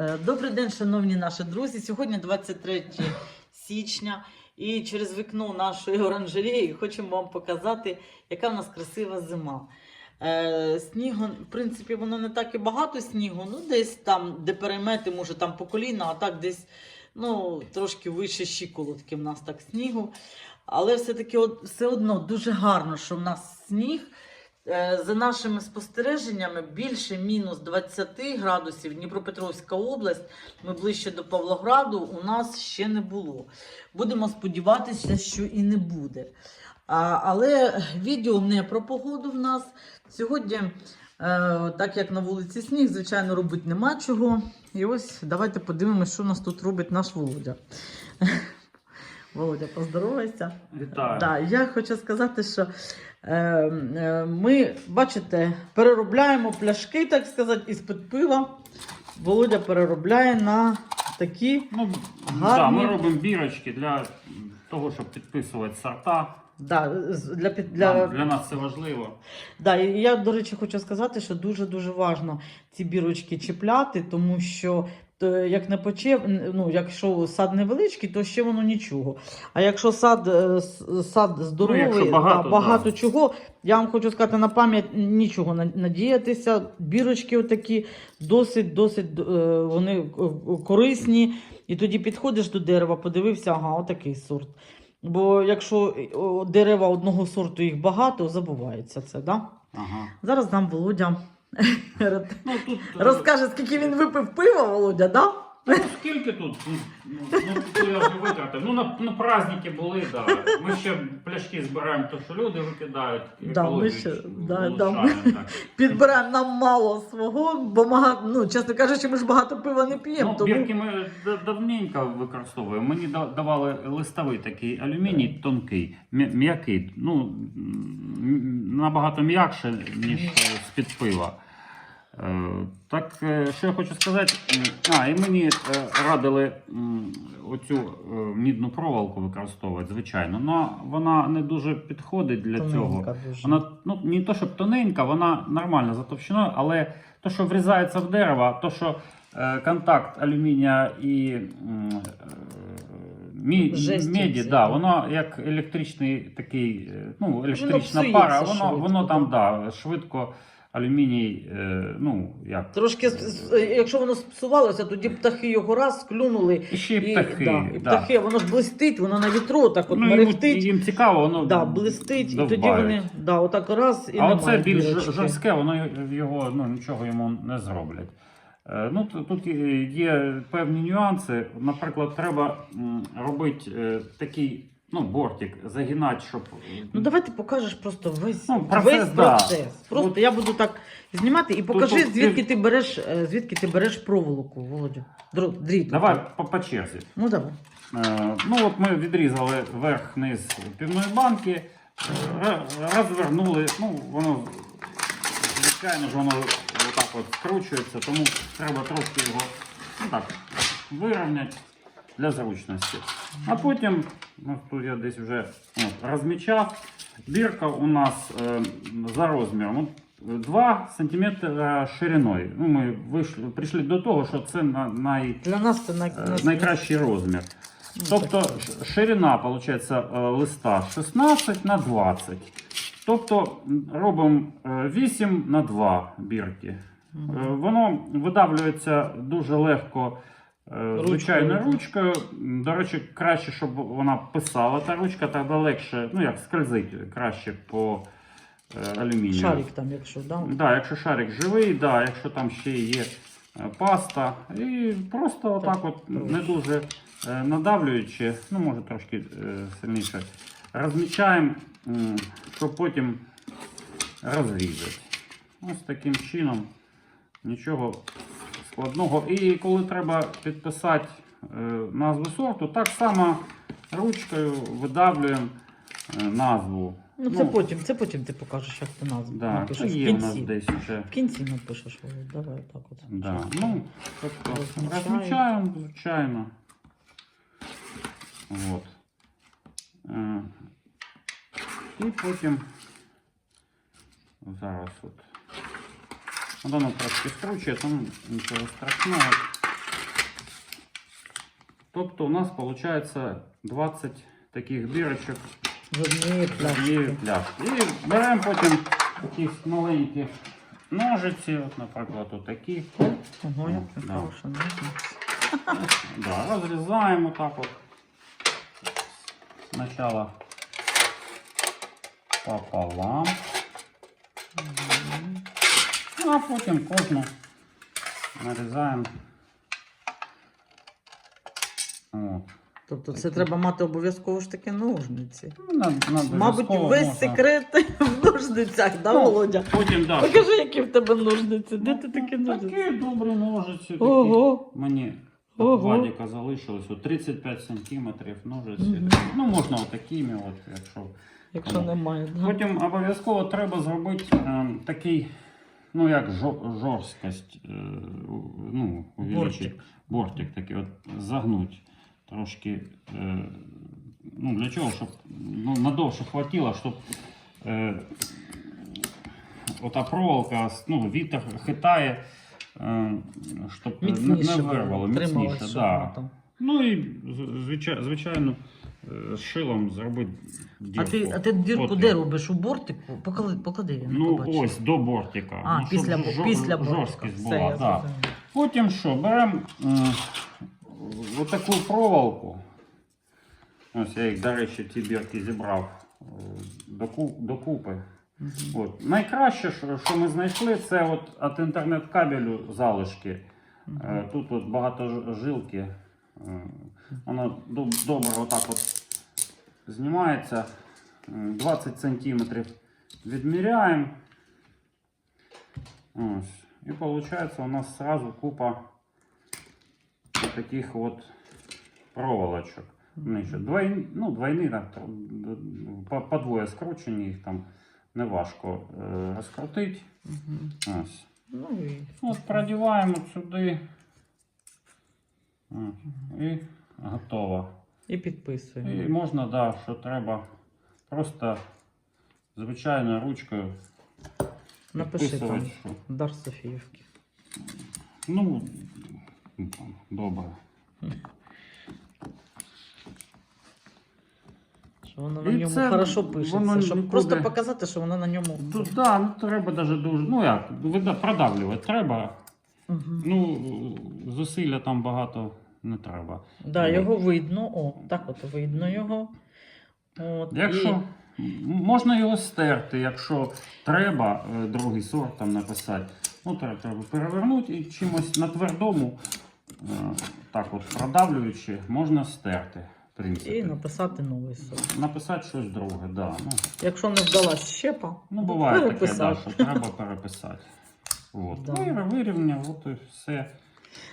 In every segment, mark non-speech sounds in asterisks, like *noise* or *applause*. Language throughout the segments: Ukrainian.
Е, Добрий день, шановні наші друзі. Сьогодні 23 січня, і через вікно нашої оранжереї хочемо вам показати, яка в нас красива зима. Е, снігу, в принципі, воно не так і багато снігу, ну десь там, де переймети, може там по коліна, а так десь ну, трошки вище щиколотки в нас так снігу. Але все-таки все одно дуже гарно, що в нас сніг. Е, За нашими спостереженнями, більше мінус 20 градусів Дніпропетровська область, ми ближче до Павлограду, у нас ще не було. Будемо сподіватися, що і не буде. А, але відео не про погоду в нас. Сьогодні, е, так як на вулиці сніг, звичайно, робити нема чого. І ось давайте подивимося, що нас тут робить наш Володя. Володя, поздоровайся. Вітаю. Да, я хочу сказати, що е, е, ми, бачите, переробляємо пляшки, так сказати, із-під пива. Володя переробляє на такі. Ну, Гарні. да, ми робимо бірочки для того, щоб підписувати сорта. Да, для, Для... для, для нас це важливо. Да, і я, до речі, хочу сказати, що дуже-дуже важливо ці бірочки чіпляти, тому що як не почеп, ну, якщо сад невеличкий, то ще воно нічого. А якщо сад, е, сад здоровий, Ну, якщо багато, да, багато да. чого, я вам хочу сказати на пам'ять нічого надіятися. Бірочки отакі досить, досить е, вони е, корисні. І тоді підходиш до дерева, подивився, ага, отакий сорт. Бо якщо дерева одного сорту їх багато, забувається це, да? Ага. Зараз нам Володя Ну, тут, е, розкаже, скільки він випив пива, Володя, да? Ну, скільки тут? Ну, ну, я вже витратив. Ну, на, на праздники були, да. Ми ще пляшки збираємо, то що люди викидають. Да, ми ще- да, да, улучшаємо, так. *laughs* Підбираємо нам мало свого, бо мага... ну, чесно кажучи, ми ж багато пива не п'ємо. Ну, тому... бірки ми да- давненько використовуємо. Мені да- давали листовий такий алюміній тонкий, м'я- м'який. Ну, м, набагато м'якше, ніж е, з-під пива. Е, Так, е, що я хочу сказати. М, А, і мені е, радили оцю е, мідну проволоку використовувати, звичайно. Но вона не дуже підходить для цього. Дуже. Вона ну, не то, щоб тоненька, вона нормальна за товщиною, але то, що врізається в дерево, то, що е, контакт алюмінія і е, мі, меді, да, воно як електричний такий, е, ну, електрична псується пара, воно, воно там да, швидко алюміній, е, ну, як. Трошки, якщо воно спсувалося, тоді птахи його раз клюнули. І ще І, птахи. да, і да. птахи, воно ж блистить, воно на вітру так от ну, мерехтить. їм цікаво, воно Да, блистить, і тоді вони да, отак раз і а оце більш дірочки. жорстке, воно його ну, нічого йому не зроблять. Е, Ну, тут є- є певні нюанси. Наприклад, треба робити е, такий ну, бортик, загинати, щоб. Ну давай ти покажеш просто весь, Ну, процес, весь да. процес. Просто От- я буду так знімати і покажи, тут звідки ти береш, е, звідки ти береш проволоку, Володю. Дро- Дріт. Давай по, по черзі. Ну давай. Е, Ну, от ми відрізали верх-низ півної банки, е, розвернули, ну, воно, звичайно ж, воно отак от скручується, тому треба трошки його ну, так, вирівняти для зручності. А потім, ну, тут я десь вже от, розмічав, бірка у нас е, за розміром. 2 см шириною. Ну, ми вийшли, прийшли до того, що це на, най, Для нас це най... Е, найкращий розмір. Тобто ширина виходить, листа 16 на 20. Тобто робимо е, 8 на 2 бірки. Е, Воно видавлюється дуже легко е, ручкою. М, До речі, краще, щоб вона писала та ручка, тоді легше, ну як скользить краще по е, алюмінію. Шарик там, якщо, да? Да, якщо шарик живий, да, якщо там ще є е, паста. І просто отак от не дуже надавлюючи, ну може трошки сильніше, розмічаємо, щоб потім розрізати. Ось таким чином. Нічого складного. І коли треба підписати е, назву сорту, так само ручкою видавлюємо е, назву. Ну це потім, це потім ти покажеш, як ти назву Да, напишеш. це в є у нас кінці. десь ще. В кінці напишеш, давай так от. Да. Ну, тобто Розмічаємо. розмічаємо, звичайно. От. Е, І потім зараз от. Воно трошки скручує, тому нічого страшного. Тобто у нас виходить 20 таких бірочок В одній з пляшці. однієї пляшки. І беремо потім якісь маленькі ножиці, от, наприклад, отакі. Ого, як це Да. хороше. ножниці. Да, розрізаємо так от. Спочатку пополам, Мгм. А потім кожну нарізаємо. От. Тобто це треба мати обов'язково ж таки ножниці. Ну, на- на Мабуть, весь можна. секрет *laughs* в ножницях, да, Ну, Володя? Потім, да. Покажи, які в тебе ножниці. Де ти Ну, такі ножниці? Такі добрі ножиці. Такі. Ого. Мені Ого. Владіка залишилось 35 сантиметрів ножиці. Мгм. Ну, можна отакими, от, якщо. Якщо немає, да? Потім обов'язково треба зробити е, такий, ну як жорсткость, е, ну. Бортик. Бортик такий, от загнуть трошки. Е, ну, для чого, щоб ну, надовше хватило, щоб е, ота проволока, ну, вітер хитає, е, щоб не, Міцніше не вирвало, міцніше. Да. Ну і звичайно е, з шилом зробити А ти, а ти дірку Отвір. де робиш? У бортику? Поклади, поклади я не Ну побачу. ось до бортика. А, ну, щоб після, жор- після бортика. жорсткість Все, була. я да. зрозуміла. Потім що, беремо е, отаку проволоку. Ось я їх, до речі, ті бірки зібрав е, доку- докупи. Мгм. От. Найкраще, що, що ми знайшли, це от від інтернет-кабелю залишки. Е, Тут от багато ж- жилки. Е, Воно доб- добре отак от знімається. Е, 20 сантиметрів відміряємо. Ось. І виходить у нас сразу купа таких от проволочок. Вони ще двойні, ну, двойні, так, по, двоє скручені, їх там не важко е, розкрутити. Мгм. Ось. Ну і От продіваємо сюди. От. І готово. І підписуємо. І можна, да, що треба просто звичайною ручкою Напиши там. що. Дар Софіївки. Ну, добре. Що воно на І ньому це хорошо пишеться. воно Щоб нікуди- просто показати, що воно на ньому. Тут, да, ну, треба даже дуже. Ну як, вида- продавлювати треба. Угу. Ну, зусилля там багато не треба. Да, його видно. О, так от видно його. От, Якщо і- можна його стерти, якщо треба е, другий сорт там написати, ну треба, треба перевернути і чимось на твердому, е, так от продавлюючи, можна стерти. В принципі. І написати новий сорт. Написати щось друге, да. Ну, Якщо не вдалась щепа, ну буває таке, да, що треба переписати. От. *laughs* Да. Ну вирівняв, от і все.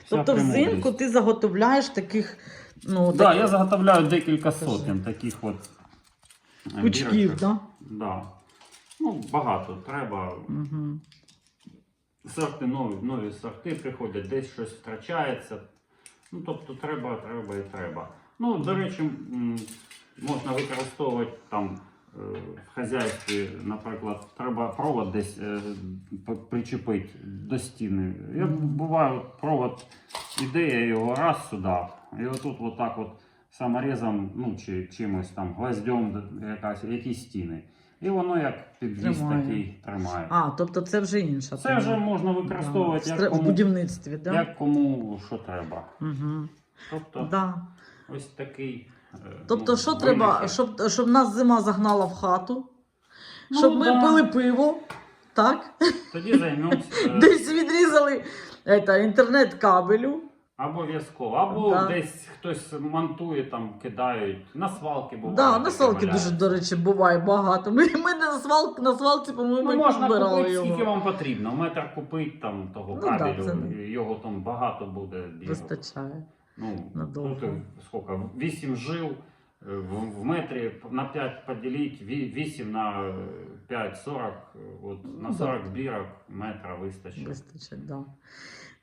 Тобто взимку ти заготовляєш таких ну, Да, таких я заготовляю декілька сотень таких от пучків, бірочок. да? Да. Ну, багато треба. Угу. Сорти нові, нові сорти приходять, десь щось втрачається. Ну, тобто треба, треба і треба. Ну, до речі, можна використовувати там в хазяйстві, наприклад, треба провод десь е, причепити до стіни. Я Мгм. буваю, провод іде, я його раз сюди, і отут отак от саморізом, ну чи чимось там, гвоздем якась, якісь стіни. І воно як підвіз Тримає. такий тримає. А, тобто це вже інша. Це вже можна використовувати да. як, в кому, будівництві, так? як кому що треба. Угу. Тобто Да. ось такий. Е, Тобто, ну, що треба, щоб, щоб нас зима загнала в хату, Ну, щоб ми да. пили пиво, так? Тоді займемося *laughs* е, Десь відрізали ета, інтернет-кабелю. обов'язково. Або Да. десь хтось монтує, там кидають. На свалки буває. Да, на свалки дуже, до речі, буває багато. Ми, ми на, свалки, на свалці, по-моєму, Ну, можна купити, його. скільки вам потрібно. Метр купити там того Ну, кабелю, і його там багато буде. Вистачає. Ну, Надовго. тут сколько? 8 жил е, в, в метрі на 5 поделить, 8 на е, 5, 40, е, от, на Ну, 40 бірок метра вистачить. Вистачить, да.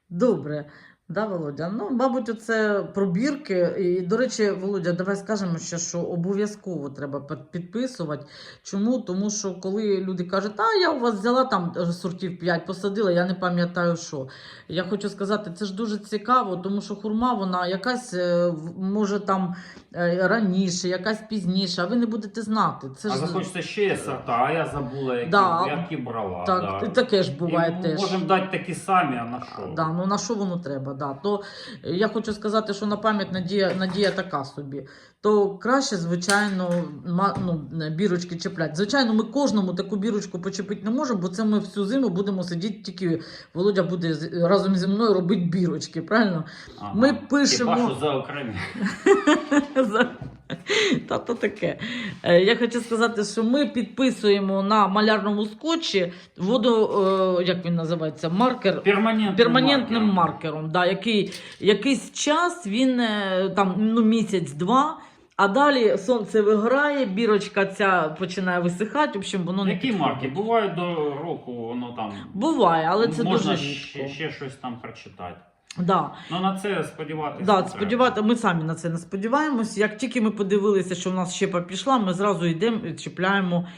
Добре. Да, Володя? Ну, мабуть, це пробірки. І, до речі, Володя, давай скажемо ще, що обов'язково треба підписувати. Чому? Тому що коли люди кажуть, а я у вас взяла там сортів 5, посадила, я не пам'ятаю що. Я хочу сказати, це ж дуже цікаво, тому що хурма, вона якась е, може там е, раніше, якась пізніше, а ви не будете знати. Це а ж захочеться ще є сорта, а я забула, які, Да. які брала. так, да. таке ж буває І теж. Можемо дати такі самі, а на що? Да, ну на що воно треба? Да. То е, я хочу сказати, що на пам'ять надія, надія така собі. То краще, звичайно, ну, бірочки чіплять. Звичайно, ми кожному таку бірочку почепити не можемо, бо це ми всю зиму будемо сидіти, тільки Володя буде разом зі мною робити бірочки, правильно? Ага. Ми пишемо- за окремі. *laughs* *laughs* Та то таке. Е, Я хочу сказати, що ми підписуємо на малярному скотчі воду, е, як він називається, маркер. Перманентним, перманентним маркером. маркером, да, який якийсь час він е, там ну, місяць-два, а далі сонце виграє, бірочка ця починає висихати. В общем, воно не Які марки? Буває до року, воно там. Буває, але це можна дуже ще, ще щось там прочитати. Да. Ну на це сподіватися. Да, сподівати, ми самі на це не сподіваємось. Як тільки ми подивилися, що в нас щепа пішла, ми зразу йдемо і чіпляємо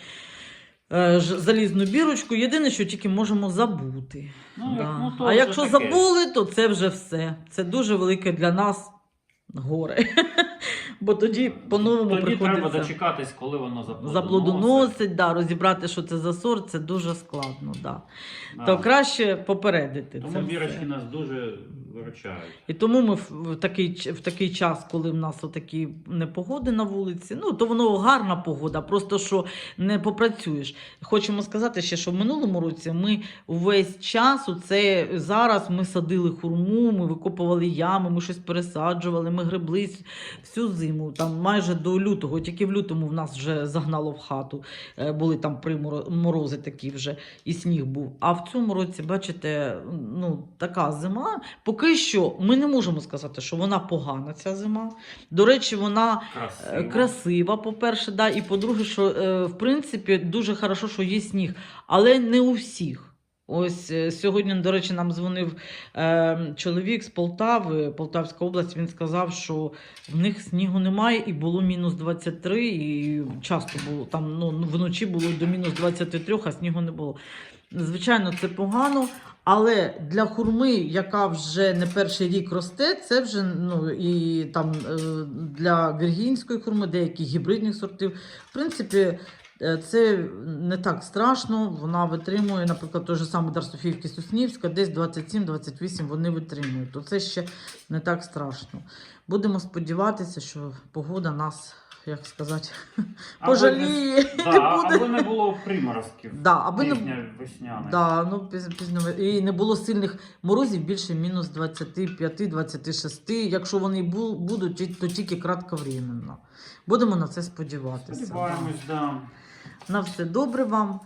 е, ж- залізну бірочку. Єдине, що тільки можемо забути. Ну, Да. ну, то а вже якщо таке. забули, то це вже все. Це дуже велике для нас горе. Бо тоді по-новому Тоді треба дочекатись, коли воно заплодоносить. заплодоносить, да, розібрати, що це за сорт, це дуже складно. Да. Да. То краще попередити. Тому це все. нас дуже виручають. І тому ми в, в, такий, ч- в такий час, коли в нас отакі непогоди на вулиці, ну то воно гарна погода, просто що не попрацюєш. Хочемо сказати ще, що в минулому році ми увесь час, це зараз ми садили хурму, ми викопували ями, ми щось пересаджували, ми гребли всю зиму, там майже до лютого, тільки в лютому в нас вже загнало в хату. Е, Були там морози такі вже, і сніг був. А в цьому році, бачите, ну така зима. Поки що ми не можемо сказати, що вона погана, ця зима. До речі, вона е, Красиво. красива, по-перше, да, і по-друге, що е, в принципі дуже хорошо, що є сніг, але не у всіх. Ось е, сьогодні, до речі, нам дзвонив е, чоловік з Полтави, Полтавська область. Він сказав, що в них снігу немає, і було мінус 23, і часто було там ну, вночі було до мінус 23, а снігу не було. Звичайно, це погано, але для хурми, яка вже не перший рік росте, це вже ну і там е, для віргінської хурми, деяких гібридних сортів. В принципі, це не так страшно. Вона витримує, наприклад, той же самий Дар Софіївки Суснівська, десь 27-28 вони витримують. То це ще не так страшно. Будемо сподіватися, що погода нас, як сказати, *laughs* Аби пожаліє. не- Да, буде. аби не було приморозків. Да, аби не Да, ну піз- пізно і не було сильних морозів більше мінус 25-26. Якщо вони будуть, то тільки кратковременно. Будемо на це сподіватися. Сподіваємось, да. Да. На все добре вам.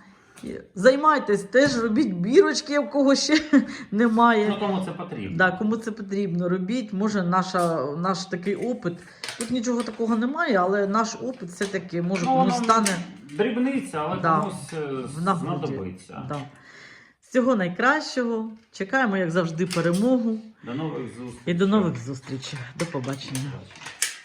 Займайтесь теж, робіть бірочки, в кого ще *laughs* немає. Ну кому це потрібно. Да, кому це потрібно, робіть. Може, наша, наш такий опит. Тут нічого такого немає, але наш опит все-таки може Ну, комусь стане. Дрібниця, але Да. комусь е, знадобиться. Да. Всього найкращого. Чекаємо, як завжди, перемогу. До нових зустрічей. І до нових зустрічей. До побачення. Побачення.